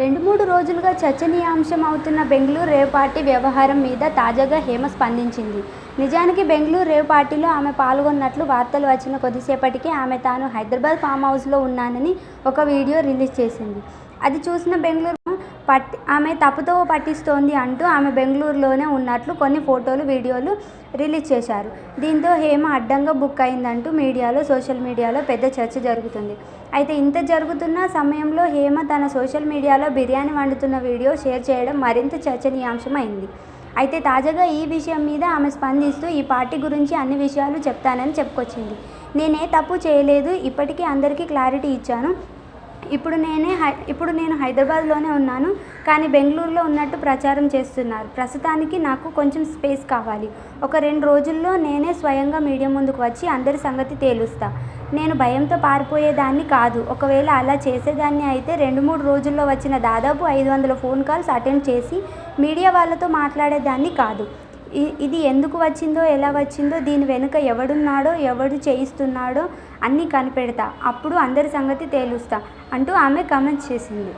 రెండు మూడు రోజులుగా చర్చనీయాంశం అవుతున్న బెంగళూరు రేవ్ పార్టీ వ్యవహారం మీద తాజాగా హేమ స్పందించింది. నిజానికి బెంగళూరు రేవ్ పార్టీలో ఆమె పాల్గొన్నట్లు వార్తలు వచ్చిన కొద్దిసేపటికే ఆమె తాను హైదరాబాద్ ఫామ్ హౌస్లో ఉన్నానని ఒక వీడియో రిలీజ్ చేసింది. అది చూసిన బెంగళూరు పట్టి ఆమె తప్పుతో పట్టిస్తోంది అంటూ ఆమె బెంగళూరులోనే ఉన్నట్లు కొన్ని ఫోటోలు వీడియోలు రిలీజ్ చేశారు. దీంతో హేమ అడ్డంగా బుక్ అయిందంటూ మీడియాలో సోషల్ మీడియాలో పెద్ద చర్చ జరుగుతుంది. అయితే ఇంత జరుగుతున్న సమయంలో హేమ తన సోషల్ మీడియాలో బిర్యానీ వండుతున్న వీడియో షేర్ చేయడం మరింత చర్చనీయాంశం అయింది అయితే తాజాగా ఈ విషయం మీద ఆమె స్పందిస్తూ ఈ పార్టీ గురించి అన్ని విషయాలు చెప్తానని చెప్పుకొచ్చింది. నేనే తప్పు చేయలేదు ఇప్పటికీ అందరికీ క్లారిటీ ఇచ్చాను. ఇప్పుడు నేనే హై ఇప్పుడు నేను హైదరాబాద్లోనే ఉన్నాను కానీ బెంగళూరులో ఉన్నట్టు ప్రచారం చేస్తున్నారు. ప్రస్తుతానికి నాకు కొంచెం స్పేస్ కావాలి. ఒక రెండు రోజుల్లో నేనే స్వయంగా మీడియా ముందుకు వచ్చి అందరి సంగతి తేలుస్తా. నేను భయంతో పారిపోయేదాన్ని కాదు. ఒకవేళ అలా చేసేదాన్ని అయితే రెండు మూడు రోజుల్లో వచ్చిన దాదాపు ఐదు వందల ఫోన్ కాల్స్ అటెండ్ చేసి మీడియా వాళ్ళతో మాట్లాడేదాన్ని కాదు. ఇది ఎందుకు వచ్చిందో ఎలా వచ్చిందో దీని వెనుక ఎవడున్నాడో ఎవడు చేయిస్తున్నాడో అన్నీ కనిపెడతా. అప్పుడు అందరి సంగతి తేలుస్తా అంటూ ఆమె కామెంట్స్ చేసింది.